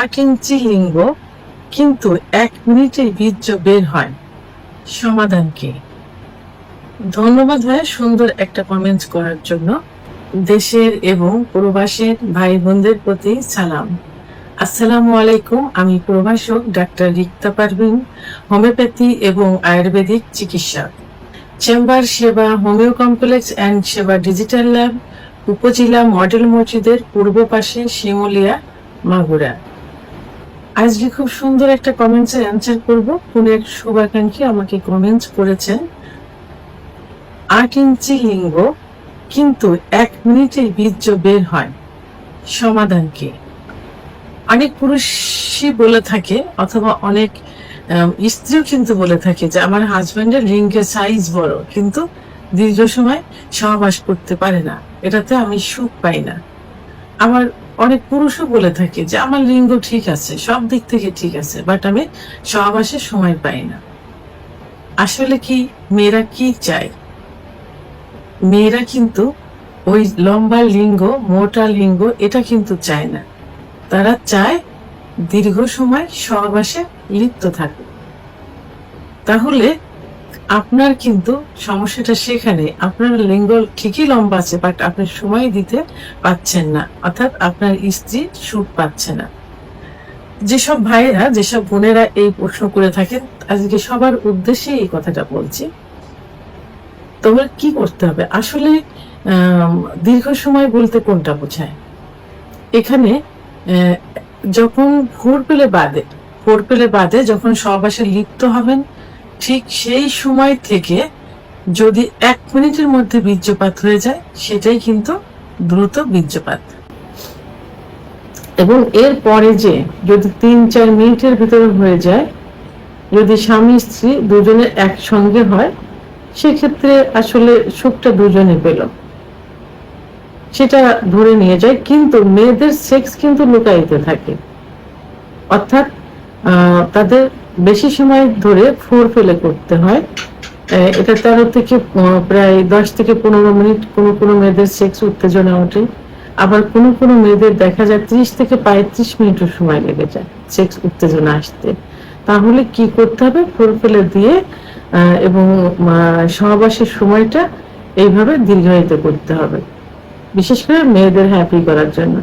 আট ইঞ্চি লিঙ্গ কিন্তু এক মিনিটে বীর্য বের হয়। সমাধান কি? ধন্যবাদ ভাই সুন্দর একটা কমেন্টস করার জন্য। দেশের এবং প্রবাসের ভাই বোনদের প্রতি সালাম। আসসালামু আলাইকুম, আমি প্রভাষক ডাক্তার রিক্তা পারভিন, হোমিওপ্যাথি এবং আয়ুর্বেদিক চিকিৎসক। চেম্বার সেবা, হোমিও কমপ্লেক্স অ্যান্ড সেবা ডিজিটাল ল্যাব, উপজেলা মডেল মসজিদের পূর্ব পাশে শিমুলিয়া, মাগুরা। আজকে খুব সুন্দর একটা কমেন্টসের অ্যান্সার করব। কোন এক শুভাকাঙ্ক্ষী আমাকে কমেন্টস করেছেন। আট ইঞ্চি লিঙ্গ, কিন্তু এক মিনিটে বীর্য বের হয়। সমাধান কি? অনেক পুরুষই বলে থাকে, অথবা অনেক স্ত্রীও কিন্তু বলে থাকে যে, আমার হাজবেন্ডের লিঙ্গের সাইজ বড়, কিন্তু দীর্ঘ সময় সহবাস করতে পারে না। এটাতে আমি সুখ পাই না। আমার অনেক পুরুষও বলে থাকে যে, আমার লিঙ্গ ঠিক আছে, সব দিক থেকে ঠিক আছে বাট আমি সহবাসের সময় পাই না। আসলে কি, মেয়েরা কি চায়? মেয়েরা কিন্তু ওই লম্বা লিঙ্গ, মোটা লিঙ্গ, এটা কিন্তু চায় না। তারা চায় দীর্ঘ সময় সহবাসে লিপ্ত থাকে তাহলে আপনার কিন্তু সমস্যাটা সেখানে। আপনার লিঙ্গ ঠিকই লম্বা আছে বাট আপনি সময় দিতে পাচ্ছেন না। অর্থাৎ আপনার স্ত্রী সুখ পাচ্ছে না। যেসব ভাইয়েরা, যেসব বোনেরা এই প্রশ্ন করে থাকেন, আজকে সবার উদ্দেশ্যে এই কথাটা বলছি। তবে কি করতে হবে? আসলে দীর্ঘ সময় বলতে কোনটা বোঝায়? এখানে যখন ভোর পেলে বাদে, ভোর পেলে বাদে যখন সহবাসে লিপ্ত হবেন ঠিক সেই সময় থেকে যদি এক মিনিটের মধ্যে বীর্যপাত হয়ে যায়, সেটাই কিন্তু দ্রুত বীর্যপাত। এবং এর পরে যে যদি তিন, চার মিনিটের ভিতরে হয়ে যায়, যদি স্বামী, স্ত্রী দুজনে একসঙ্গে হয়, সেক্ষেত্রে আসলে সুখটা দুজনে পেল। সেটা ধরে নিয়ে যায়, কিন্তু মেয়েদের সেক্স কিন্তু লুকাইতে থাকে। অর্থাৎ তাদের বেশি সময় ধরে ফোর ফেলে করতে হয়। এটা তেরো থেকে প্রায় দশ থেকে পনেরো মিনিট কোনো কোনো মেয়েদের সেক্স উত্তেজনা ওঠে। আবার কোনো কোনো মেয়েদের দেখা যায় ত্রিশ থেকে পঁয়ত্রিশ মিনিটও সময় লেগে যায় সেক্স উত্তেজনা আসতে। তাহলে কি করতে হবে? ফোর ফেলে দিয়ে এবং সহবাসের সময়টা এইভাবে দীর্ঘায়িত করতে হবে। বিশেষ করে মেয়েদের হ্যাপি করার জন্য।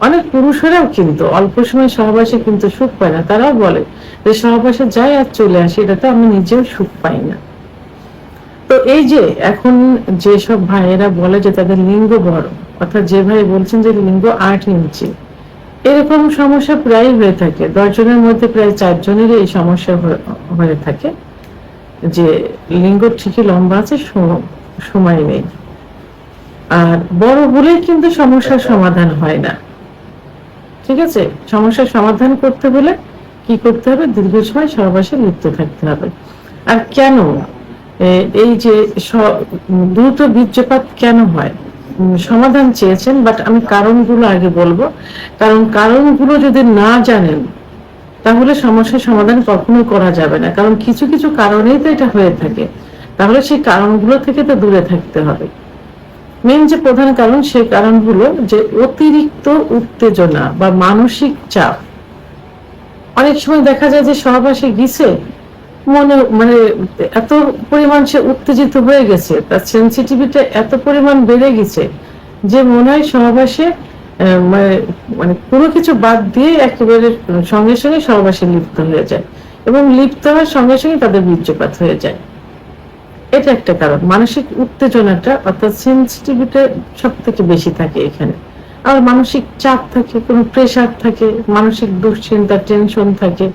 অনেক পুরুষেরাও কিন্তু, অল্প সময় সহবাসে কিন্তু সুখ পায় না। তারাও বলে যে সহবাসে যাই আর চলে আসে, এটাতে আমি নিজেও সুখ পাই না। তো এই যে এখন যেসব ভাইয়েরা বলে যে তাদের লিঙ্গ বড়, অর্থাৎ যে ভাই বলছেন যে লিঙ্গ আট ইঞ্চি, এরকম সমস্যা প্রায় হয়ে থাকে। দশজনের মধ্যে প্রায় চারজনের এই সমস্যা হয়ে- থাকে যে লিঙ্গ ঠিকই লম্বা আছে সময় নেই। আর বড় হলেই কিন্তু সমস্যার সমাধান হয় না। ঠিক আছে? সমস্যার সমাধান করতে হলে কি করতে হবে? দীর্ঘ সময় সহবাসে লিপ্ত থাকতে হবে। আর কেন? এই যে দ্রুত বীর্যপাত কেন হয়? সমাধান চেয়েছেন, বাট আমি কারণগুলো আগে বলব। কারণ কারণগুলো যদি না জানেন, তাহলে সমস্যার সমাধান কখনোই করা যাবে না। কারণ কিছু কিছু কারণেই তো এটা হয়ে থাকে। তাহলে সেই কারণগুলো থেকে তো দূরে থাকতে হবে। মেন যে প্রধান কারণ, সেই কারণ হলো যে অতিরিক্ত উত্তেজনা বা মানসিক চাপ। অনেক সময় দেখা যায় যে সহবাসে গিয়েছে মনে মানে এত পরিমাণ সে উত্তেজিত হয়ে গেছে, তার সেন্সিটিভিটি এত পরিমাণ বেড়ে গেছে যে মনে হয় সহবাসে মানে- মানে কোনো কিছু বাদ দিয়ে একেবারে সঙ্গে সঙ্গে সহবাসে লিপ্ত হয়ে যায় এবং লিপ্ত হওয়ার সঙ্গে সঙ্গে তাদের বীর্যপাত হয়ে যায়। এটা একটা কারণ। মানসিক উত্তেজনাটা অর্থাৎ সেন্সিটিভিটি সব থেকে বেশি থাকে এখানে। আর মানসিক চাপ থাকে, কোনো প্রেশার থাকে, মানসিক দুশ্চিন্তা টেনশন থাকে,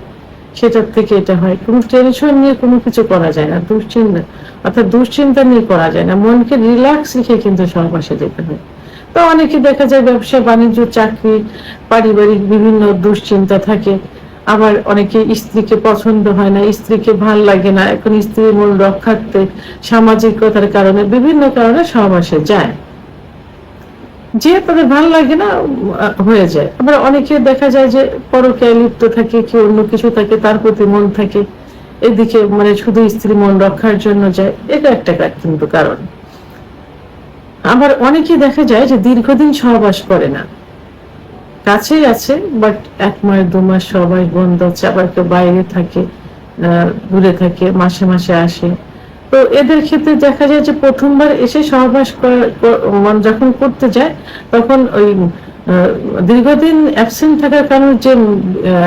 সেটার থেকে এটা হয়। কোনো টেনশন নিয়ে কোনো কিছু করা যায় না, দুশ্চিন্তা। অর্থাৎ দুশ্চিন্তা নিয়ে করা যায় না। মনকে রিল্যাক্স রেখে কিন্তু সহবাসে যেতে হয়। তো অনেকে দেখা যায় ব্যবসা, বাণিজ্য, চাকরি, পারিবারিক বিভিন্ন দুশ্চিন্তা থাকে। আবার অনেকে স্ত্রীকে পছন্দ হয় না, স্ত্রীকে ভালো লাগে না, এখন স্ত্রীর মন রক্ষার্থে সামাজিকতার কারণে বিভিন্ন কারণে সহবাসে যায়। যে তাদের ভালো লাগে না, হয়ে যায়। আবার অনেকে দেখা যায় যে পরকীয়ায় লিপ্ত থাকে কি অন্য কিছু থাকে, তার প্রতি মন থাকে, এদিকে মানে শুধু স্ত্রী মন রক্ষার জন্য যায়, এটা একটা কিন্তু কারণ। আবার অনেকে দেখা যায় যে দীর্ঘদিন সহবাস করে না। কাছেই আছে বাট এক মাস, দু মাস সবাই বন্ধ আছে আবার কেউ বাইরে থাকে দূরে থাকে, মাসে মাসে আসে। তো এদের ক্ষেত্রে দেখা যায় যে প্রথমবার এসে সহবাস যখন করতে যায়, তখন ওই দীর্ঘদিন অ্যাবসেন্ট থাকার কারণে যে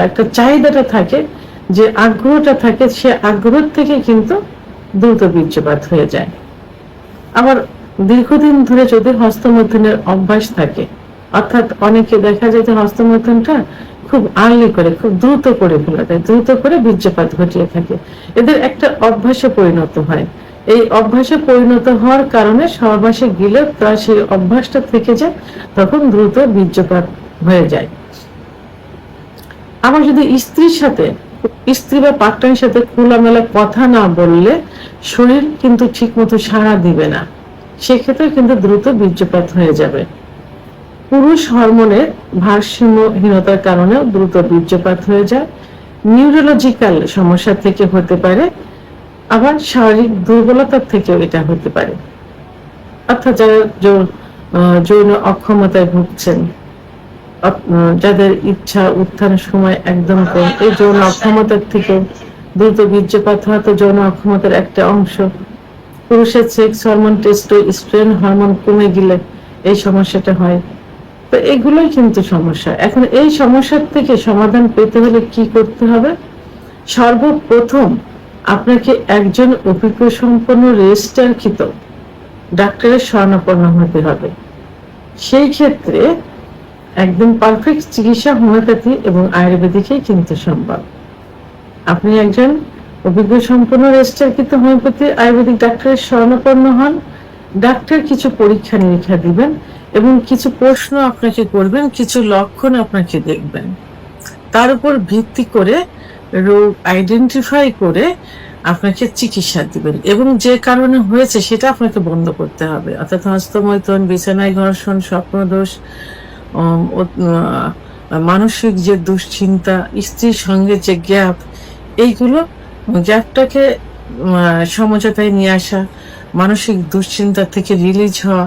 একটা চাহিদাটা থাকে, যে আগ্রহটা থাকে, সে আগ্রহ থেকে কিন্তু দ্রুত বীর্যপাত হয়ে যায়। আবার দীর্ঘদিন ধরে যদি হস্তমৈথুনের অভ্যাস থাকে অর্থাৎ অনেকে দেখা যায় যে হস্তমৈথুনটা খুব আর্লি করে, খুব দ্রুত করে ফেলা যায় দ্রুত করে বীর্যপাত ঘটিয়ে থাকে। এদের একটা অভ্যাসে পরিণত হয়। এই অভ্যাসে পরিণত হওয়ার কারণে সহবাসে গেলে প্রায় সেই অভ্যাসটা থেকে যায়, তখন দ্রুত বীর্যপাত হয়ে যায়। আবার যদি স্ত্রীর সাথে, স্ত্রী বা পার্টনারের সাথে খোলামেলা কথা না বললে শরীর কিন্তু ঠিক মতো সাড়া দিবে না। সেক্ষেত্রে কিন্তু দ্রুত বীর্যপাত হয়ে যাবে। পুরুষ হরমোনের ভারসাম্যহীনতার কারণেও দ্রুত বীর্যপাত হয়ে যায়। নিউরোলজিক্যাল সমস্যা থেকে হতে পারে, আবার শারীরিক দুর্বলতার থেকেও এটা হতে পারে। অর্থাৎ যারা যৌন অক্ষমতায় ভুগছেন যাদের ইচ্ছা উত্থান সময় একদম কম, এই যৌন অক্ষমতার থেকে দ্রুত বীর্যপাত হওয়া তো যৌন অক্ষমতার একটা অংশ। পুরুষের সেক্স হরমোন টেস্টোস্টেরন হরমোন কমে গেলে এই সমস্যাটা হয়। তো এগুলোই কিন্তু সমস্যা। এখন এই সমস্যার থেকে সমাধান পেতে হলে কি করতে হবে? সর্বপ্রথম আপনাকে একজন অভিজ্ঞ সম্পন্ন রেজিস্টারকৃত ডাক্তারের শরণাপন্ন হতে হবে। সেই ক্ষেত্রে একদম পারফেক্ট চিকিৎসা হোমিওপ্যাথি এবং আয়ুর্বেদিকেই কিন্তু সম্ভব। আপনি একজন অভিজ্ঞ সম্পন্ন রেজিস্টারকৃত হোমিওপ্যাথি, আয়ুর্বেদিক ডাক্তারের শরণাপন্ন হন। ডাক্তার কিছু পরীক্ষা নিরীক্ষা দিবেন। এবং কিছু প্রশ্ন আপনাকে করবেন, কিছু লক্ষণ আপনাকে দেখবেন। তার উপর ভিত্তি করে, রোগ আইডেন্টিফাই করে আপনাকে চিকিৎসা দিবেন এবং যে কারণে হয়েছে সেটা আপনাকে বন্ধ করতে হবে। অর্থাৎ হস্তমৈথন, বিছানায় ঘর্ষণ, স্বপ্নদোষ মানসিক যে দুশ্চিন্তা, স্ত্রীর সঙ্গে যে গ্যাপ, এইগুলো গ্যাপটাকে সমঝোতায় নিয়ে আসা, মানসিক দুশ্চিন্তা থেকে রিলিজ হওয়া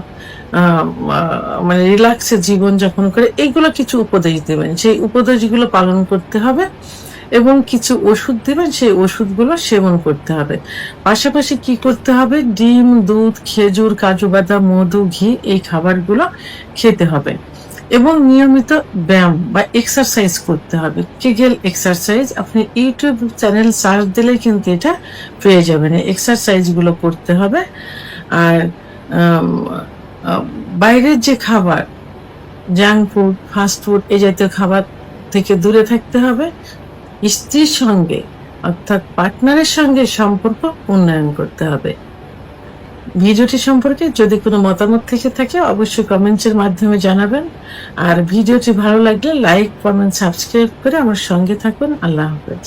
মানে রিল্যাক্সে জীবন যাপন করে এইগুলো কিছু উপদেশ দেবেন। সেই উপদেশগুলো পালন করতে হবে এবং কিছু ওষুধ দেবেন, সেই ওষুধগুলো সেবন করতে হবে। পাশাপাশি কি করতে হবে? ডিম, দুধ, খেজুর, কাজু বাদাম, মধু, ঘি, এই খাবারগুলো খেতে হবে। এবং নিয়মিত ব্যায়াম বা এক্সারসাইজ করতে হবে। কেগেল এক্সারসাইজ আপনি ইউটিউব চ্যানেল সার্চ দিলে কিন্তু এটা পেয়ে যাবেন। এক্সারসাইজগুলো করতে হবে। আর বাইরের যে খাবার জাঙ্ক ফুড ফাস্ট ফুড এই জাতীয় খাবার থেকে দূরে থাকতে হবে। স্ত্রীর সঙ্গে, অর্থাৎ পার্টনারের সঙ্গে সম্পর্ক উন্নয়ন করতে হবে। ভিডিওটি সম্পর্কে যদি কোনো মতামত থেকে থাকে, অবশ্যই কমেন্টসের মাধ্যমে জানাবেন। আর ভিডিওটি ভালো লাগলে লাইক কমেন্ট সাবস্ক্রাইব করে আমার সঙ্গে থাকুন। আল্লাহ হাফেজ।